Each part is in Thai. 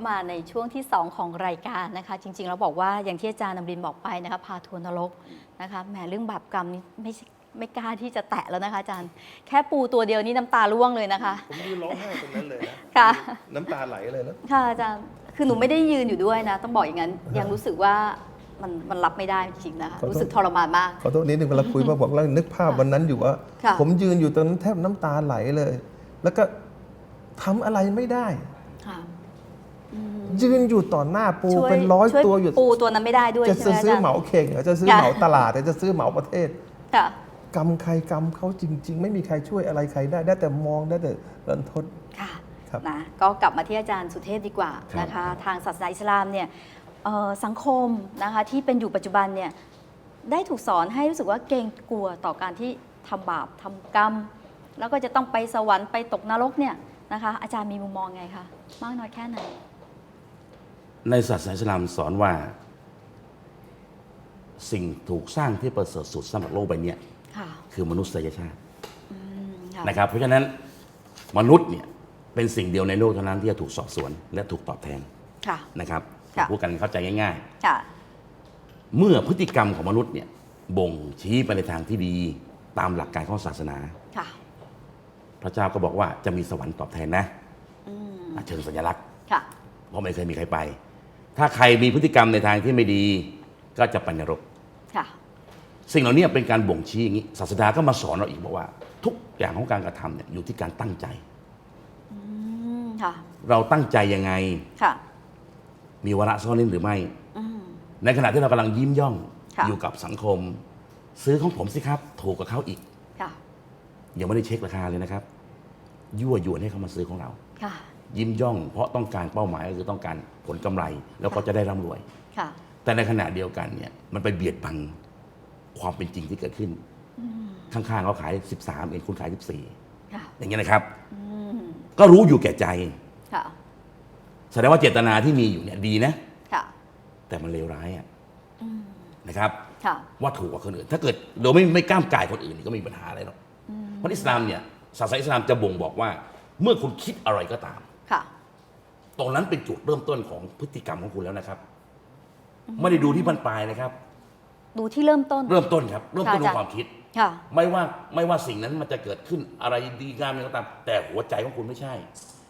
ก็มาในช่วงที่ 2 ของรายการนะคะ จริงๆเราบอกว่าอย่างที่อาจารย์นำรินบอกไปนะคะพาทัวร์นรกนะคะแหมเรื่องบาปกรรมนี่ไม่ใช่ไม่กล้าที่จะแตะแล้วนะคะอาจารย์ แค่ปูตัวเดียวนี่น้ำตาร่วงเลยนะคะ ผมยืนร้องไห้ตรงนั้นเลยนะค่ะ น้ำตาไหลเลยนะ ค่ะอาจารย์คือหนูไม่ได้ยืนอยู่ด้วยนะ ต้องบอกอย่างนั้นยังรู้สึกว่ามันมันรับไม่ได้จริงๆนะคะขอโทษ รู้สึกทรมานมาก ขอโทษนิดนึงเวลาคุยมาบอกแล้วนึกภาพวันนั้นอยู่ว่า ค่ะ ผมยืนอยู่ตรงนั้นแทบน้ำตาไหลเลย แล้วก็ทำอะไรไม่ได้ ค่ะ ยืนอยู่ต่อหน้าปูช่วยเป็นร้อยช่วยตัวอยู่ ปูตัวนั้นไม่ได้ด้วยจะใช่ไหมอาซื้อจารย์ เหมาเข่งเหรอจะซื้อค่ะ เหมาตลาดจะซื้อเหมาประเทศ ค่ะ กรรมใครกรรมเขาจริง ๆ ไม่มีใครช่วยอะไรใครได้ได้แต่มองได้แต่รันทด ค่ะครับ นะก็กลับมาที่อาจารย์สุเทพดีกว่าครับ นะคะ ทางศาสนาอิสลามเนี่ยเอ่อสังคมนะคะที่เป็นอยู่ปัจจุบันเนี่ยได้ถูกสอนให้รู้สึกว่าเกรงกลัวต่อการที่ทำบาปทำกรรม แล้วก็จะต้องไปสวรรค์ไปตกนรกเนี่ยนะคะ อาจารย์มีมุมมองไงคะมากน้อยแค่ไหน ในศาสนาอิสลามสอนว่า สิ่งถูกสร้างที่ประเสริฐสุดสำหรับโลกใบเนี้ยค่ะคือมนุษยชาติอืมค่ะนะครับ เพราะฉะนั้นมนุษย์เนี่ยเป็นสิ่งเดียวในโลกเท่านั้นที่จะถูกสอบสวนและถูกตอบแทนค่ะนะครับค่ะพูดกันเข้าใจง่ายค่ะๆเมื่อพฤติกรรมของมนุษย์เนี่ยบ่งชี้ไปในทางที่ดีตามหลักการของศาสนาค่ะพระเจ้าก็บอกว่าจะมีสวรรค์ตอบแทนนะอืมอะเชิงสัญลักษณ์ค่ะเพราะไม่เคยมีใครไป ถ้าใครมีพฤติกรรมในทางที่ไม่ดี ก็จะไปนรก ค่ะ สิ่งเหล่านี้เป็นการบ่งชี้อย่างนี้ ศาสดาก็มาสอนเราอีกบอกว่า ทุกอย่างของการกระทำเนี่ยอยู่ที่การตั้งใจ อืมค่ะ เราตั้งใจยังไง ค่ะ มีวาระซ่อนเล่นหรือไม่ อืม ในขณะที่เรากำลังยิ้มย่องค่ะ อยู่กับสังคม ซื้อของผมสิครับ ถูกกว่าเขาอีก ค่ะ ยังไม่ได้เช็คราคาเลยนะครับ ยั่วยวนให้เขามาซื้อของเรา ค่ะ ยิ้มย่อง เพราะต้องการเป้าหมายก็คือต้องการผลกำไร แล้วก็จะได้ร่ำรวย ค่ะ แต่ในขณะเดียวกันเนี่ยมันไปเบียดบังความเป็นจริงที่เกิดขึ้น ข้างๆเขาขาย 13 เองคุณขาย 14ค่ะอย่างเงี้ยนะครับอืมก็รู้อยู่แก่ใจค่ะแสดงว่าเจตนาที่มีอยู่เนี่ยดีนะค่ะแต่มันเลวร้ายอะอืมนะครับค่ะว่าถูกกว่าคนอื่น ถ้าเกิดโดยไม่ไม่กล้ามกายคนอื่นนี่ก็ไม่มีปัญหาอะไรหรอกเพราะอิสลามเนี่ยศาสนาอิสลามจะบ่งบอกว่า เมื่อคุณคิดอะไรก็ตาม ค่ะ ตรงนั้นเป็นจุดเริ่มต้นของพฤติกรรมของคุณแล้วนะครับ ไม่ได้ดูที่บรรปลายนะครับ ดูที่เริ่มต้น เริ่มต้นครับ เริ่มต้นค่ะด้อาจารย์วยความคิดค่ะ ไม่ว่าไม่ว่าสิ่งนั้นมันจะเกิดขึ้นอะไรดีงามอะไรก็ตาม แต่หัวใจของคุณไม่ใช่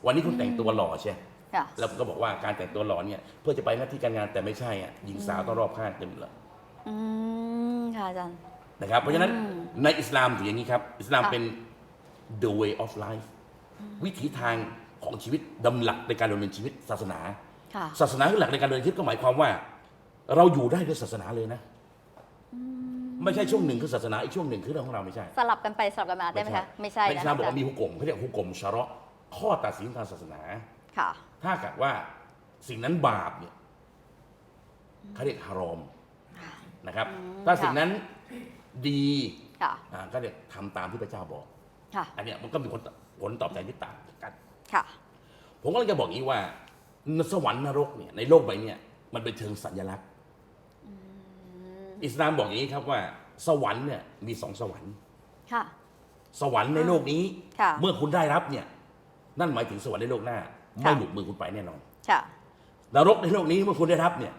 วันนี้คุณแต่งตัวหล่อใช่ค่ะ แล้วก็บอกว่าการแต่งตัวหล่อเนี่ย เพื่อจะไปหน้าที่การงานแต่ไม่ใช่อะหญิงสาวต้องรอบข้างเต็มเลยอืมค่ะอาจารย์ นะครับเพราะฉะนั้นอืมในอิสลามถืออย่างนี้ครับ อิสลามค่ะ เป็น the way of life วิถีทาง ของชีวิตดำหลักในการดำเนินชีวิตศาสนา ค่ะศาสนาคือหลักในการดำเนินชีวิตก็หมายความว่า เราอยู่ได้ด้วยศาสนาเลยนะไม่ใช่ช่วงหนึ่งคือศาสนาอีกช่วงหนึ่งคือเรื่องของเราไม่ใช่ สลับกันไปสลับกันมาได้ไหมคะไม่ใช่ในนะอิสลามบอกอาจารว่าย์มีฮุกกลมเขาเรียกฮุกกลมชะเราะห์ข้อตัดสินทางศาสนา ค่ะ ถ้าเกิดว่าสิ่งนั้นบาปเนี่ยเขาเรียกฮารอมนะครับ อืม ถ้าค่ะสิ่งนั้นดีค่ะอ่าก็เรียกทำตามที่พระเจ้าบอก ค่ะ อันเนี้ยมันก็มีผลผลตอบแทนที่ต่างกัน ค่ะ ผมก็เลยจะบอกอย่างนี้ว่า สวรรค์นรกเนี่ยในโลกใบเนี้มันเป็นเชิงสัญลักษณ์ อิสลามบอกอย่างนี้ครับว่า สวรรค์เนี่ยมีสองสวรรค์ค่ะ สวรรค์ในโลกนี้ค่ะเมื่อคุณได้รับเนี่ย นั่นหมายถึงสวรรค์ในโลกหน้าค่ะไม่หลุดมือคุณไปแน่นอนค่ะนรกในโลกนี้เมื่อคุณได้รับเนี่ย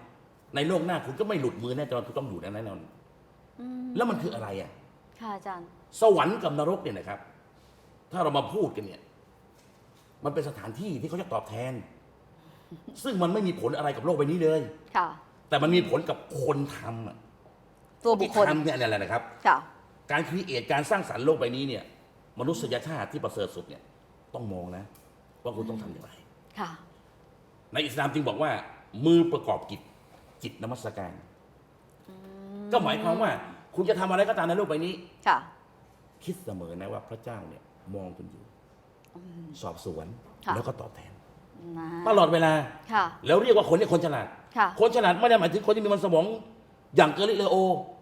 ในโลกหน้าคุณก็ไม่หลุดมือแน่นอนคุณต้องอยู่ในนั้นแน่นอนอืมแล้วมันคืออะไรอะค่ะอาจารย์ สวรรค์กับนรกเนี่ยนะครับ ถ้าเรามาพูดกันเนี่ย มันเป็นสถานที่ที่เขาจะตอบแทน ซึ่งมันไม่มีผลอะไรกับโลกใบนี้เลย ค่ะ แต่มันมีผลกับคนทำอะตัวบุคคลที่ทำเนี่ยนั่นแหละนะครับ ค่ะ การครีเอทการสร้างสรรค์โลกใบนี้เนี่ย มนุษยชาติที่ประเสริฐสุดเนี่ย ต้องมองนะ ว่าคุณต้องทำอย่างไร ค่ะ ในอิสลามจึงบอกว่า มือประกอบกิจจิตนมัสการ ก็หมายความว่า คุณจะทำอะไรก็ตามในโลกใบนี้ ค่ะ คิดเสมอนะว่าพระเจ้าเนี่ยมองคุณอยู่ สอบสวน ค่ะ แล้วก็ตอบแทน นะตลอดเวลา ค่ะ แล้วเรียกว่าคนนี้คนฉลาด ค่ะ คนฉลาดไม่ได้หมายถึงคนที่มีมันสมอง อย่างเกลิเลโอ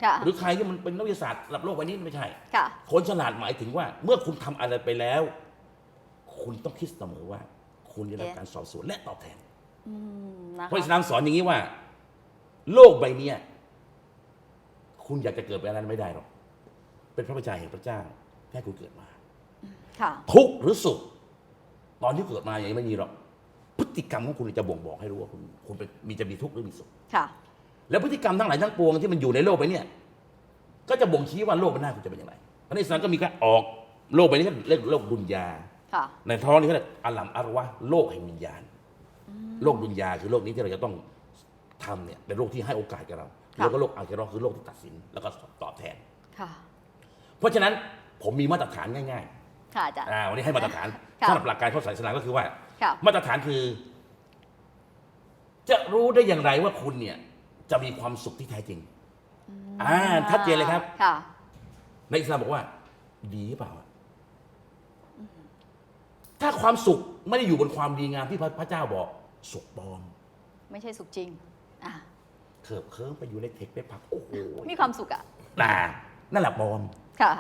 ค่ะ หรือใครที่มันเป็นนักวิทยาศาสตร์ระดับโลกใบนี้ไม่ใช่ ค่ะ คนฉลาดหมายถึงว่า เมื่อคุณทำอะไรไปแล้ว คุณต้องคิดเสมอว่า คุณจะได้รับการสอบสวนและตอบแทน อืมนะเพราะอิสคะลามสอนอย่างนี้ว่า โลกใบเนี้ยคุณอยากจะเกิดเป็นอะไรไม่ได้หรอกเป็นพระประชาแห่งพระเจ้าแค่คุณเกิดมาค่ะ ทุกข์หรือสุข ตอนที่เกิดมาอย่างนี้ไม่มีหรอกพฤติกรรมของคุณจะบ่งบอกให้รู้ว่าคุณคุณเป็นมีจะมีทุกข์หรือมีสุขค่ะแล้วพฤติกรรมทั้งหลายทั้งปวงที่มันอยู่ในโลกไปเนี่ย ก็จะบ่งชี้ว่าโลกมันหน้าคุณจะเป็นอย่างไรพระในอิสลามก็มีการออกโลกไปนี้ก็เรียกโลกดุนยาค่ะในท้องนี้ก็เรียกอัลลัมอารวะโลกแห่งวิญญาณโลกดุนยาคือโลกนี้ที่เราจะต้องทำเนี่ยเป็นโลกที่ให้โอกาสกับเราค่ะแล้วก็โลกอาคิเราะห์คือโลกที่ตัดสินแล้วก็ตอบแทนค่ะเพราะฉะนั้นผมมีมาตรฐานง่าย ค่ะอาจารย์ๆอ่าวันนี้ให้มาตรฐานค่ะ สำหรับหลักการข้อสายอิสลามก็คือว่า ค่ะ มาตรฐานคือ จะรู้ได้อย่างไรว่าคุณเนี่ย จะมีความสุขที่แท้จริง อ่าชัดเจนเลยครับ ค่ะ ในอิสลามบอกว่า ดีหรือเปล่าถ้าความสุขไม่ได้อยู่บนความดีงามที่พระพระเจ้าบอก สุขปลอมไม่ใช่สุขจริงอะเขิบเคิร์มไปอยู่ในเทคไปพักโอ้โหมีความสุขอะ น่านั่นแหละปลอม ค่ะ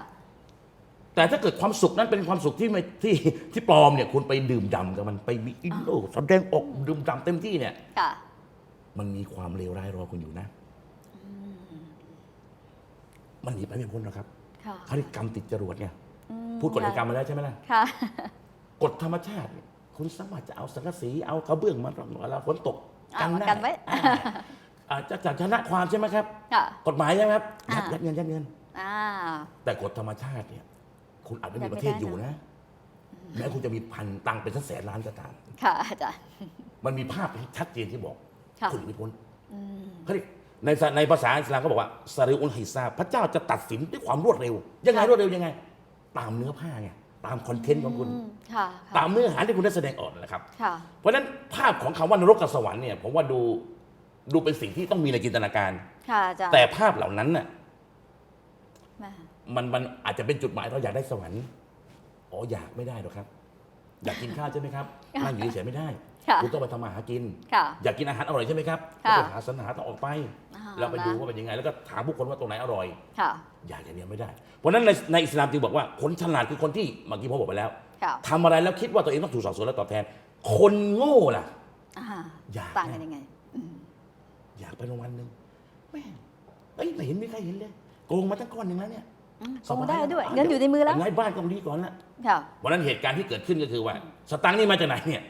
แต่ถ้าเกิดความสุขนั้นเป็นความสุขที่ไม่ที่ที่ปลอมเนี่ยคุณไปดื่มด่ำกับมันไปมีอินโดแสดงออกดื่มด่ำเต็มที่เนี่ย ค่ะ มันมีความเลวร้ายรอคุณอยู่นะ มันหนีไปไม่พ้นหรอกครับค่ะเขาเรียกกรรมติดจรวดไงอืมพูดกฎแห่งกรรมมาแล้วใช่ไหมล่ะ ค่ะ กฎธรรมชาติเนี่ยคุณสามารถจะเอาสังกะสีเอากระเบื้องมาเวลาฝนตกอ่ามาด้กันไว้ อ่าอาจจะจากชนะความใช่ไหมครับ ค่ะ กฎหมายใช่ไหมครับยัดอ่ายัดเงินยัดเงิน อ่า แต่กฎธรรมชาติเนี่ย คุณอาจไม่มียัดไม่ประเทศได้อยู่นะ แม้คุณจะมีพันตังค์เป็นสักแสนล้านก็ตามค่ะอาจารย์มันมีภาพชัดเจนที่บอกค่ะคุณหนีไม่พ้นอืมเขาเรียกในศาในภาษาอิสลามเขาบอกว่าซาริอุลฮิซาบพระเจ้าจะตัดสินด้วยความรวดเร็ว ยังไงรวดเร็วยังไง ตามเนื้อผ้าไงตามคอนเทนต์ของคุณมค่ะตาค่ะมเนื้อหาที่คุณได้แสดงออกนั่นแหละครับค่ะเพราะฉะนั้นภาพของคำว่านรกกับสวรรค์เนี่ยผมว่าดูดูเป็นสิ่งที่ต้องมีในจินตนาการค่ะอาจารย์แต่ภาพเหล่านั้นน่ะแม่มันมันอาจจะเป็นจุดหมายเราอยากได้สวรรค์อ๋ออยากไม่ได้หรอกครับ อยากกินข้าวใช่ไหมครับนั่งอยู่เฉยๆไม่ได้ค่ะคุณต้องไปทำมาหากิน ค่ะ อยากกินอาหารอร่อยใช่ไหมครับค่ะก็ไปหาสรรหาต้องออกไป อ่าแล้วไปดูนะว่าเป็นยังไง แล้วก็ถามผู้คนว่าตรงไหนอร่อย ค่ะ อยากอย่างเดียวไม่ได้ เพราะฉะนั้นในในอิสลามจึงบอกว่าคนฉลาดคือคนที่เมื่อกี้ผมบอกไปแล้วค่ะทำอะไรแล้วคิดว่าตัวเองต้องถูกสอบสวนและตอบแทน คนโง่ล่ะ อ่าอยากต่างกันยังไงอยากไปรางวัลหนึ่งแม่งเอ้ยไม่เห็นมีใครเห็นเลยโกงมาตั้งก้อนหนึ่งแล้วเนี่ยอืม สบาโอ้ได้ด้วยะเงินอยู่ในมือแล้วไงบ้านก็ดีก่อนละค่ะวันนั้นเหตุการณ์ที่เกิดขึ้นก็คือว่า สตังค์นี่มาจากไหนเนี่ย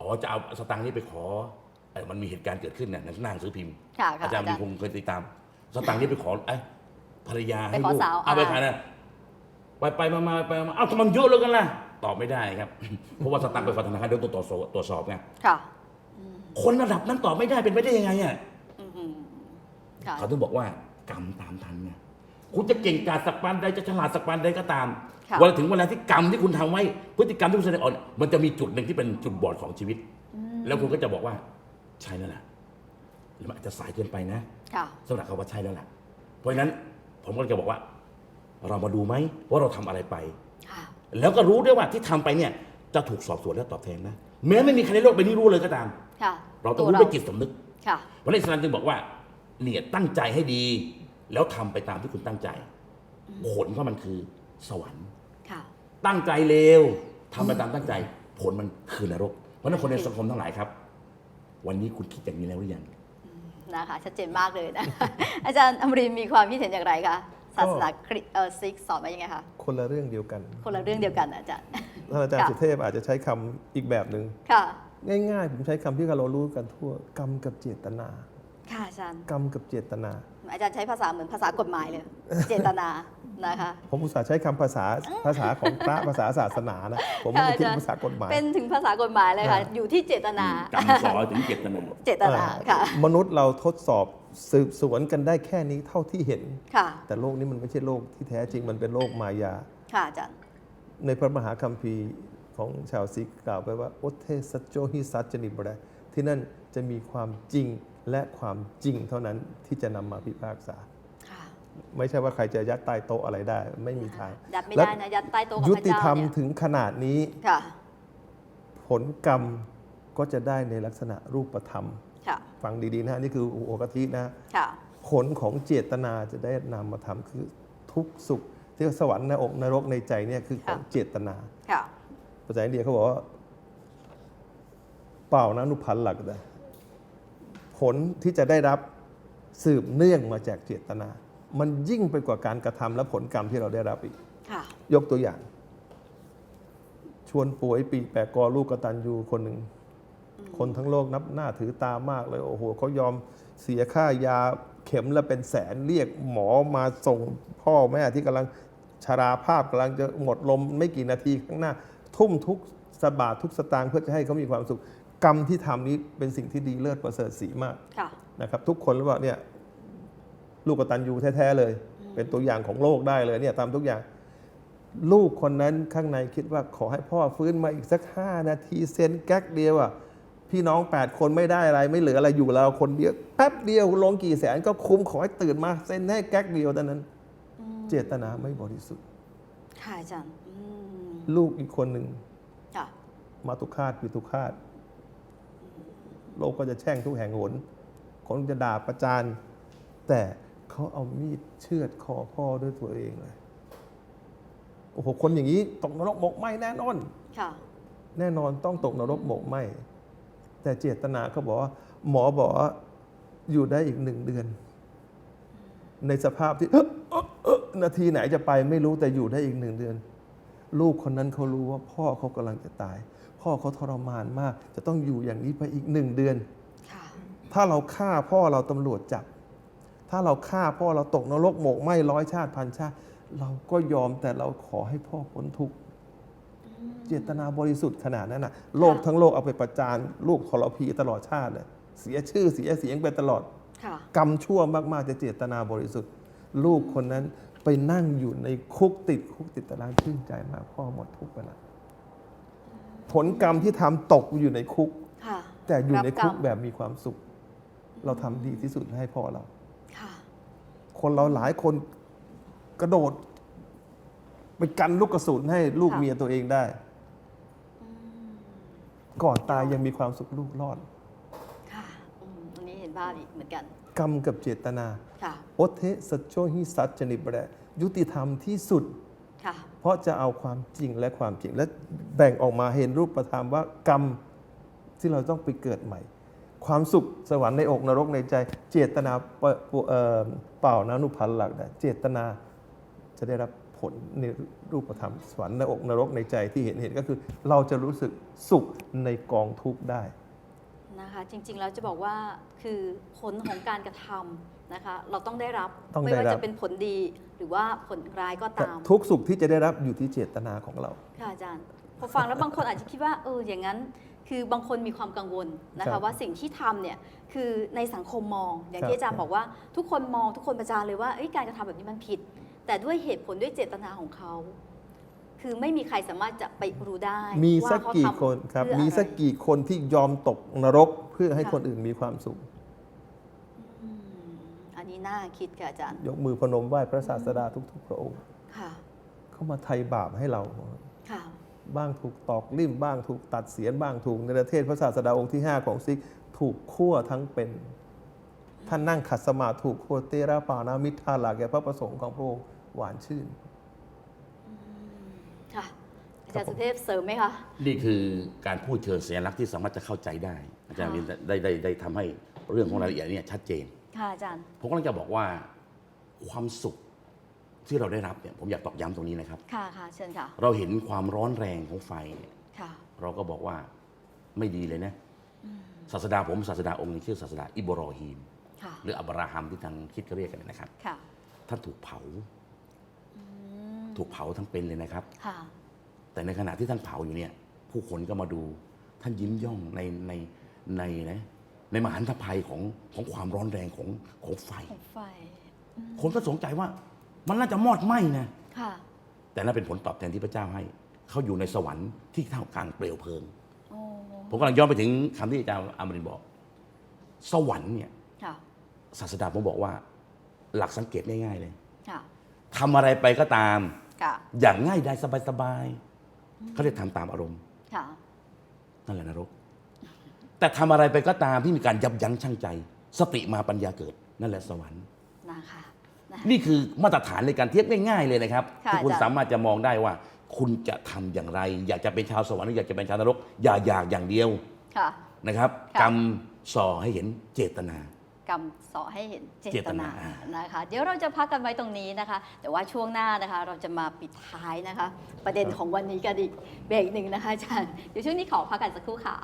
อ๋อจะเอาสตังค์นี่ไปขอเออมันมีเหตุการณ์เกิดขึ้นเนี่ยในหน้าหนังสือพิมพ์ค่ะค่ะอาจารย์อาจารย์มีคงเคยติดตาม สตังค์นี่ไปขอไอ้ภรรยาให้ไปขอลูกสาวเอาไปอ่าขายนะไปไปมามาไปมาเอ้าทำไมมันเยอะเหลยกันล่ะตอบไม่ได้ครับ เพราะว่าสตังค์ไปฝากธนาคารเดี๋ยวตรวจสอบตรวจสอบไงค่ะคนระดับนั้นตอบไม่ได้เป็นไปได้ยังไงอะอืมค่ะเขาถึงบอกว่ากรรมตามทันไง คุณจะเก่งกาจสักปานใดจะฉลาดสักปานใดก็ตามค่ะเวันถึงเวลาที่กรรมที่คุณทำไว้ พฤติกรรมที่คุณแสดงออกเนี่ยมันจะมีจุดหนึ่งที่เป็นจุดบอดของชีวิต แล้วคุณก็จะบอกว่าใช่แล้วล่ะหรือมันอาจจะสายเกินไปนะค่ะ สำหรับเขาว่าใช่แล้วล่ะเพราะฉะนั้นผมก็จะบอกว่า เรามาดูไหมว่าเราทำอะไรไป ค่ะ แล้วก็รู้ด้วยว่าที่ทำไปเนี่ยจะถูกสอบสวนและตอบแทนนะแม้ไม่มีใครในโลกใบนี้รู้เลยก็ตาม ค่ะเราต้องวรู้ด้วยจิตสำนึก ค่ะ วันนี้อิสลามจึงบอกว่าเนี่ยตั้งใจให้ดี แล้วทำไปตามที่คุณตั้งใจ ผลก็มันคือสวรรค์ค่ะตั้งใจเลวทำไปตามตั้งใจ ผลมันคือนรก เพราะฉะนั้นคนในสังคมทั้งหลายครับ วันนี้คุณคิดอย่างนี้แล้วหรือยังนะคะชัดเจนมากเลยนะอาจารย์อมรินทร์มีความคิดเห็นอย่างไรคะศาสนาคริสต์เออซิกสอนมายังไงคะคนละเรื่องเดียวกัน คนละเรื่องเดียวกันนะอาจารย์ท่านอาจารย์ค่ะสุเทพอาจจะใช้คำอีกแบบหนึ่งค่ะง่ายๆ ผมใช้คำที่เรารู้กันทั่ว กรรมกับเจตนา ค่ะอาจารย์ กรรมกับเจตนา อาจารย์ใช้ภาษาเหมือนภาษากฎหมายเลย เจตนานะคะ ผมอุตส่าห์ใช้คำภาษาภาษาของพระภาษาศาสนานะ ผมไม่ได้คิดภาษากฎหมาย เป็นถึงภาษากฎหมายเลยค่ะอ่าอยู่ที่เจตนากรรมสอนถึงเจตนาเจตนาค่ะเอ่อมนุษย์เราทดสอบสืบสวนกันได้แค่นี้เท่าที่เห็นค่ะแต่โลกนี้มันไม่ใช่โลกที่แท้จริงมันเป็นโลกมายา ค่ะอาจารย์ ในพระมหาคัมภีร์ของชาวซิกกล่าวไว้ว่าโอเทสัจโจฮิสัจจนิบระที่นั่นจะมีความจริง และความจริงเท่านั้นที่จะนำมาพิพากษาค่ะไม่ใช่ว่าใครจะยัดใต้โต๊ะอะไรได้ ไม่มีทางยัดไม่และได้นะยัดใต้โต๊ะกับยุพระติเจ้าธรรมเนี่ยถึงขนาดนี้ค่ะผลกรรมก็จะได้ในลักษณะรูปธรรมค่ะฟังดีๆนะนี่คือโอกะทินะค่ะผลของเจตนาจะได้นำมาทำคือทุกข์สุขที่สวรรค์ในอกนรกในใจเนี่ยคือของค่ะเจตนาค่ะภาษาอินเดียเขาบอกว่า เปล่านะนุพันธ์หลักนะ ผลที่จะได้รับสืบเนื่องมาจากเจตนา มันยิ่งไปกว่าการกระทำและผลกรรมที่เราได้รับอีกค่ะยกตัวอย่าง ชวนป่วยปีแปะกอลูกกตันยูคนหนึ่ง คนทั้งโลกนับหน้าถือตามากเลย โอ้โหเขายอมเสียค่ายาเข็มละเป็นแสนเรียกหมอมาส่งพ่อแม่ที่กำลังชราภาพกำลังจะหมดลมไม่กี่นาทีข้างหน้า ทุ่มทุกสบาททุกสตางค์เพื่อจะให้เขามีความสุข กรรมที่ทำนี้เป็นสิ่งที่ดีเลิศประเสริฐสีมากค่ะนะครับ ทุกคนรู้ว่าเนี่ยลูกกตันยูแท้ๆเลย เป็นตัวอย่างของโลกได้เลยเนี่ยทำทุกอย่าง ลูกคนนั้นข้างในคิดว่าขอให้พ่อฟื้นมาอีกสักห้านาทีเซนแก๊กเดียวอะพี่น้อง 8 คนไม่ได้อะไรไม่เหลืออะไรอยู่เราคนเดียวแป๊บเดียวลงกี่แสนก็คุ้มขอให้ตื่นมาเซ็นให้แก๊กเดียวเท่านั้น เจตนาไม่บริสุทธิ์ค่ะอาจารย์อืมลูกอีกคนหนึ่งค่ะมาตุคาตปิตุคาต โลกก็จะแช่งทุกแห่งหนคนจะด่าประจานแต่เขาเอามีดเชือดคอพ่อด้วยตัวเองเลยโอ้โหคนอย่างนี้ตกนรกหมกไหมแน่นอนค่ะแน่นอนต้องตกนรกหมกไหมแต่เจตนาเขาบอกว่า หมอบอกว่าอยู่ได้อีกหนึ่งเดือน ในสภาพที่เอ๊ะเอ๊ะเอ๊ะนาทีไหนจะไปไม่รู้แต่อยู่ได้อีกหนึ่งเดือน ลูกคนนั้นเขารู้ว่าพ่อเขากำลังจะตาย พ่อเขาทรมานมาก จะต้องอยู่อย่างนี้ไปอีกหนึ่งเดือนค่ะถ้าเราฆ่าพ่อเราตำรวจจับ ถ้าเราฆ่าพ่อเราตกนรกหมกไหมร้อยชาติพันชาติ เราก็ยอมแต่เราขอให้พ่อพ้นทุกข์เจตนาบริสุทธิ์ขนาดนั้นนะโลกทั้งโลกเอาไปประจานลูกทรพีตลอดชาติเลยเสียชื่อเสียเสียงไปตลอดค่ะกรรมชั่วมากๆจะเจตนาบริสุทธิ์ ลูกคนนั้นไปนั่งอยู่ในคุกติดคุกติดตารางชื่นใจมากพ่อหมดทุกข์ไปแล้ว ผลกรรมที่ทำตกอยู่ในคุก ค่ะ แต่อยู่ในคุกรับรรม แบบมีความสุข เราทำดีที่สุดให้พ่อเรา ค่ะ คนเราหลายคนกระโดด ไปกันลูกกระสุนให้ลูกค่ะ เมียตัวเองได้ ก่อนตายยังมีความสุขลูกรอด ค่ะอืมอันนี้เห็นภาพอีกเหมือนกัน กรรมกับเจตนา ค่ะ โอเทสัจโชหิสัจจนิบแรยุติธรรมที่สุด ค่ะ เพราะจะเอาความจริงและความจริง และแบ่งออกมาเห็นรูปธรรมว่ากรรมที่เราต้องไปเกิดใหม่ ความสุขสวรรค์ในอกนรกในใจ เจตนาเปเอ่อเปล่านานุพันธ์หลักได้เจตนาจะได้รับผลในรูปธรรมสวรรค์ในอกนรกในใจที่เห็นเห็นก็คือ เราจะรู้สึกสุขในกองทุกข์ได้นะคะจริงๆแล้วจะบอกว่าคือผลของการกระทำ นะคะเราต้องได้รับต้องไม่ได้ว่ารับจะเป็นผลดีหรือว่าผลร้ายก็แต่ตามทุกสุขที่จะได้รับอยู่ที่เจตนาของเรา ค่ะอาจารย์ พอฟังแล้วบางคนอาจจะคิดว่าเอออย่างนั้น คือบางคนมีความกังวลนะครัคะ บว่าสิ่งที่ทำเนี่ยคือในสังคมมอง อย่างครับที่อาจารย์บอกว่าทุกคนมองทุกคนประจานเลยว่าเอ้ยการกระทำแบบนี้มันผิด แต่ด้วยเหตุผลด้วยเจตนาของเขา คือไม่มีใครสามารถจะไปรู้ได้มีว่าสักเขากี่ทำคนครับ เพื่อมีอะไรสักกี่คนที่ยอมตกนรกเพื่อให้ค่ะ คนอื่นมีความสุขอืมอั นนี้น่าคิดค่ะอาจารย์ ยกมือพนมไหว้พระศาสดาทุกๆ พระองค์ค่ะ เข้ามาไถ่บาปให้เรา ค่ะ บ้างถูกตอกลิ่มบ้างถูกตัดเสียนบ้างถูกในประเทศพระศาสดาองค์ที่ 5 ของซิก ถูกคั่วทั้งเป็น ท่านนั่งขัดสมาธิถูกโคเตระปานามิทาลาแก่พระประสงค์ของพระองค์หวานชื่น ค่ะอาจารย์ครับผมสุเทพเสริมไหมคะ นี่คือการพูดเชิงสัญลักษณ์ที่สามารถจะเข้าใจได้ อาจารย์ค่ะ วินได้ได้ได้ทำให้เรื่องของรายละเอียดเนี่ยชัดเจน ค่ะอาจารย์ ผมกำลังจะบอกว่าความสุขที่เราได้รับเนี่ยผมอยากตอกย้ำตรงนี้นะครับ ค่ะค่ะเชิญค่ะ เราเห็นความร้อนแรงของไฟเนี่ยค่ะ เราก็บอกว่าไม่ดีเลยนะศาสดาผมศาสดาองค์หนึงชื่อศาสดาอิบรอฮีม ค่ะ หรืออับราฮัมที่ทางคริดก็เรียกกันนะครับ ค่ะท่านถูกเผาอืมถูกเผาทั้งเป็นเลยนะครับ ค่ะ แต่ในขณะที่ท่านเผาอยู่เนี่ย ผู้คนก็มาดูท่านยิ้มย่องในในในนะ ในมหันตภัยของของความร้อนแรงของของไฟ ของไฟคนก็สงสัยว่ามันน่าจะมอดไหม้นะ ค่ะแต่นั่นเป็นผลตอบแทนที่พระเจ้าให้ เขาอยู่ในสวรรค์ที่ท่ามกลางเปลวเพลิง โอ้ผมกำลังย้อนไปถึงคำที่อาจารย์อามรินทร์บอก สวรรค์เนี่ยค่ะ ศาสดาผมบอกว่า หลักสังเกตง่ายๆเลยค่ะทำอะไรไปก็ตาม ค่ะอย่างง่ายได้สบายๆเขาเรียกทำตามอารมณ์ ค่ะ นั่นแหละนรก แต่ทำอะไรไปก็ตามที่มีการยับยั้งชั่งใจ สติมาปัญญาเกิดนั่นแหละสวรรค์ นะคะนะ นี่คือมาตรฐานในการเทียบง่ายๆเลยนะครับค่ะที่คุณอาจารย์ สามารถจะมองได้ว่า คุณจะทำอย่างไร อยากจะเป็นชาวสวรรค์หรืออยากจะเป็นชาวนรก อย่าอยากอย่างเดียวค่ะ นะครับ ค่ะ กรรมส่อให้เห็นเจตนา กรรมสอให้เห็นเจเจตตนานานะคะ เดี๋ยวเราจะพักกันไว้ตรงนี้นะคะ แต่ว่าช่วงหน้านะคะ เราจะมาปิดท้ายนะคะ ประเด็นของวันนี้กันอีกเบรกหนึ่งนะคะอาจารย์เดี๋ยวช่วงนี้ขอพักกันสักครู่ค่ะ